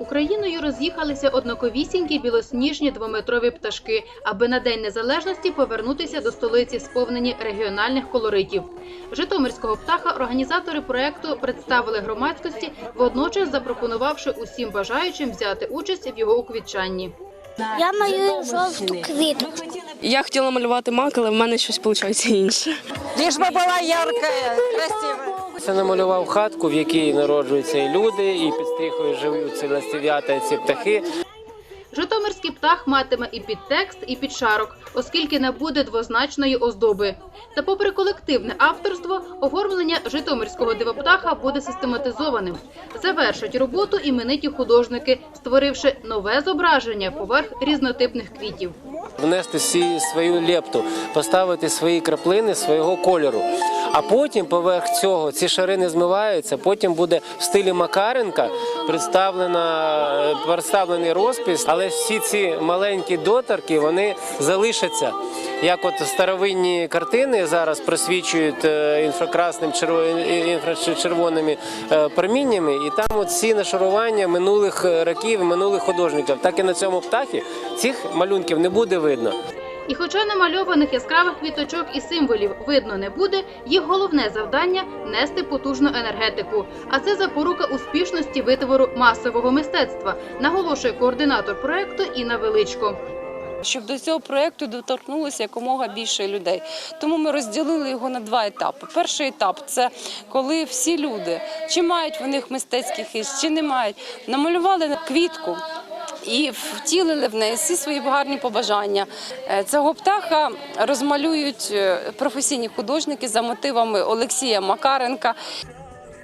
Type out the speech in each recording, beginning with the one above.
Україною роз'їхалися однаковісінькі білосніжні двометрові пташки, аби на День Незалежності повернутися до столиці, сповнені регіональних колоритів. Житомирського птаха організатори проекту представили громадськості, водночас запропонувавши усім бажаючим взяти участь в його уквітчанні. Я малюю жовту квітку. Я хотіла малювати мак, але в мене щось виходить інше. Лишь бы была яркая, красивая. Це намалював хатку, в якій народжуються і люди, і під стріхою живуть ці ластів'ята і ці птахи. Житомирський птах матиме і підтекст, і підшарок, оскільки не буде двозначної оздоби. Та, попри колективне авторство, оформлення житомирського дивоптаха буде систематизованим. Завершать роботу імениті художники, створивши нове зображення поверх різнотипних квітів. Внести свою лепту, поставити свої краплини свого кольору. А потім поверх цього ці шари не змиваються. Потім буде в стилі Макаренка представлена, е, представлений розпис, але всі ці маленькі доторки вони залишаться. Як от старовинні картини зараз просвічують е, інфракрасним черво- інфрачервоними е, проміннями, і там от всі нашарування минулих років, минулих художників. Так і на цьому птахі цих малюнків не буде видно. І хоча намальованих яскравих квіточок і символів видно не буде, їх головне завдання нести потужну енергетику. А це запорука успішності витвору масового мистецтва, наголошує координатор проекту Інна Величко. щоб до цього проєкту доторкнулося якомога більше людей. Тому ми розділили його на два етапи. Перший етап це коли всі люди, чи мають вони мистецький хист, чи не мають, намалювали квітку. І втілили в неї всі свої гарні побажання. Е, Цього птаха розмалюють е, професійні художники за мотивами Олексія Макаренка.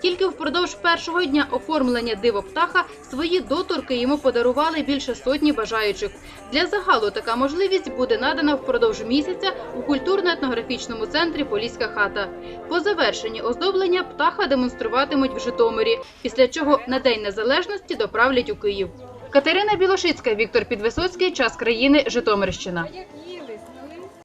Тільки впродовж першого дня оформлення диво птаха свої доторки йому подарували більше сотні бажаючих. Для загалу така можливість буде надана впродовж місяця у культурно-етнографічному центрі Поліська хата. По завершенні оздоблення птаха демонструватимуть в Житомирі, після чого на День Незалежності доправлять у Київ. Катерина Білошицька, Віктор Підвисоцький. Час країни. Житомирщина.